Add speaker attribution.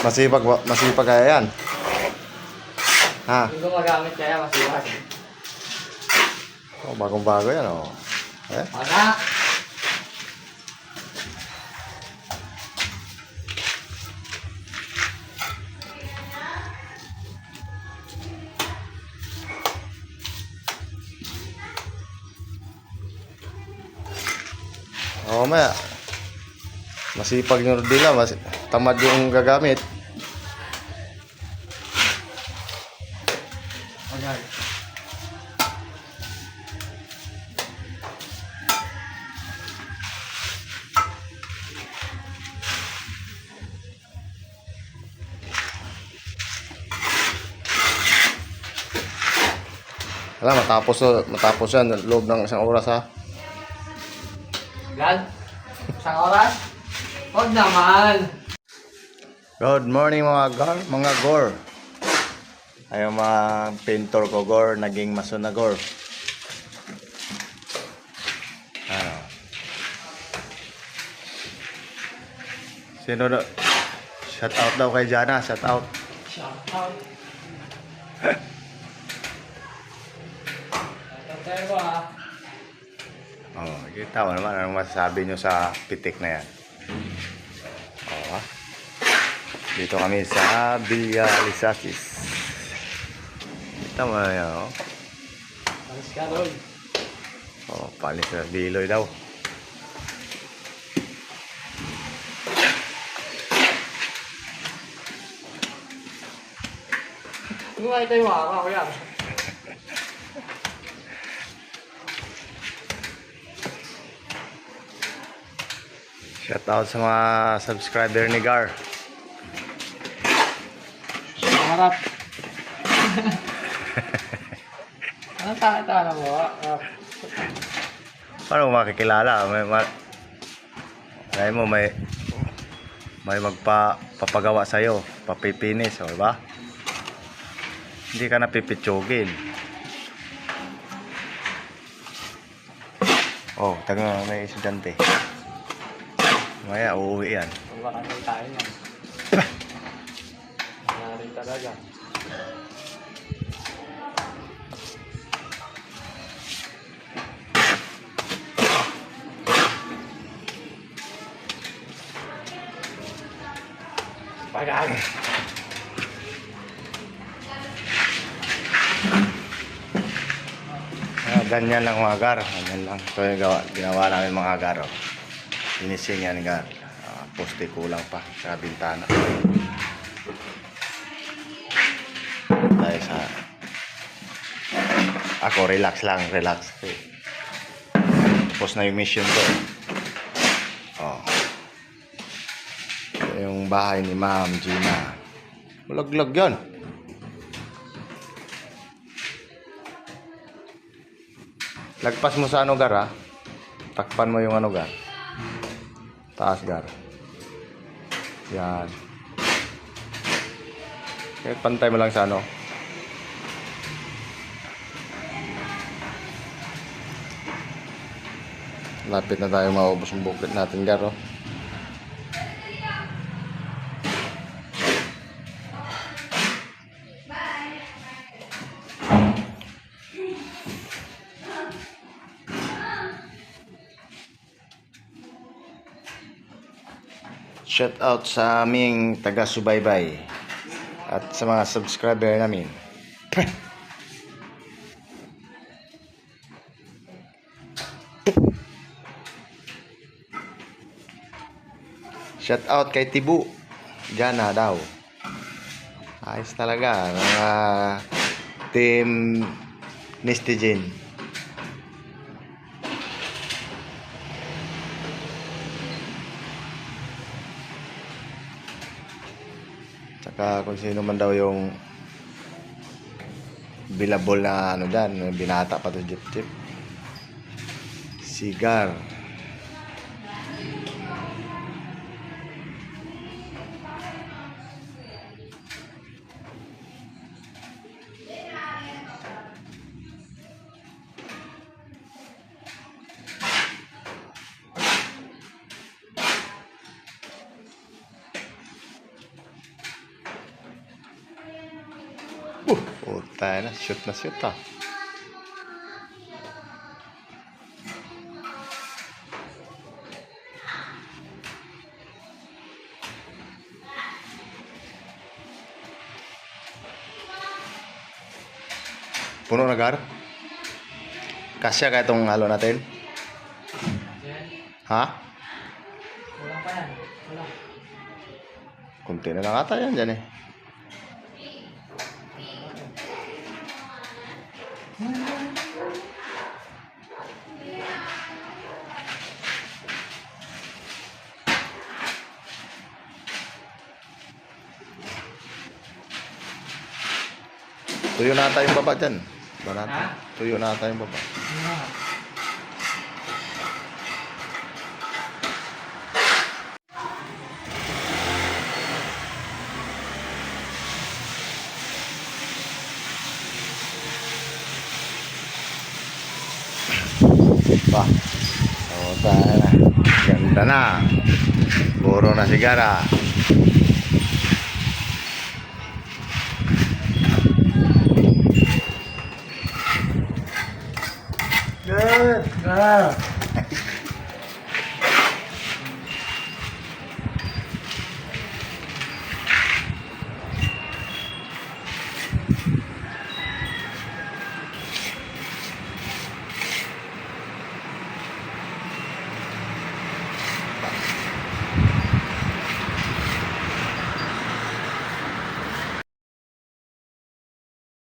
Speaker 1: Masipag, masipag kaya yan. Ha?
Speaker 2: Hindi ko magamit kaya masiwas.
Speaker 1: Oh, bagong bago yan, oh. Eh?
Speaker 2: Anak!
Speaker 1: Oo, maya. Masipag yung rodila, mas tamad yung gagamit. Alam, matapos, matapos yan, loob ng isang oras, ha?
Speaker 2: Gan? Isang oras? Huwag naman!
Speaker 1: Good morning mga gar, mga gor. Ayaw mga pintor ko gor, naging mason na gor. Ano? Sino na? Shout out daw kay Jana, shout out.
Speaker 2: Shout out. Tatay ko ha.
Speaker 1: Oh, kita mo naman anong masasabi nyo sa pitik na yan. Oh. Dito kami sa Villa Lisasis. Kita mo na yan, oh.
Speaker 2: Alis ka doon.
Speaker 1: Oh, palis na biloy daw.
Speaker 2: Hindi mo makita yung mukha ko yan.
Speaker 1: Shout out sa mga subscriber ni Gar.
Speaker 2: Harap. Ano takita mo? Ah,
Speaker 1: Paano mo makikilala? May, ma Kaya mo may may magpa papagawa sa iyo, papipinis, o ba? Hindi ka napipitsugin. Oh, taga may estudyante. Maya, uuwi yan.
Speaker 2: May tayo yan. Nangyari talaga. Pagag.
Speaker 1: Ah, ganyan lang mga gar. Ganyan lang. Ito yung gawa, ginawa namin mga gar. Oh. Finishing yan gar. Ah, poste kulang pa sa bintana. Dahil sa... Ako, relax lang, relax. Tapos na yung mission ko. Oh. Yung bahay ni Ma'am Gina. Malaglag yan. Lagpas mo sa ano gar ha? Takpan mo yung ano gar. Taas gar. Yan. Kahit pantay mo lang sa ano. Lapit na tayo maubos yung bukit natin gar oh. Shout out sa aming taga-subaybay at sa mga subscriber namin. Shout out kay Tibu. Jana daw. Ayos talaga. Mga team Nestigen. Tsaka kung sino man daw yung bilabol na ano dyan, binata pa to jeep jeep. Sigar. Puta na, shoot na shoot ah. Puno na gar? Kasya ka itong halo natin? Ha?
Speaker 2: Wala pa yan. Wala.
Speaker 1: Kunti na lang ata yan dyan eh. Tuyo na ata yung baba dyan. Ba natin?
Speaker 2: Ha?
Speaker 1: Tuyo na ata yung baba. Pa. Oh, tayo na. Ganda na. Puro na sigara.
Speaker 2: Yeah.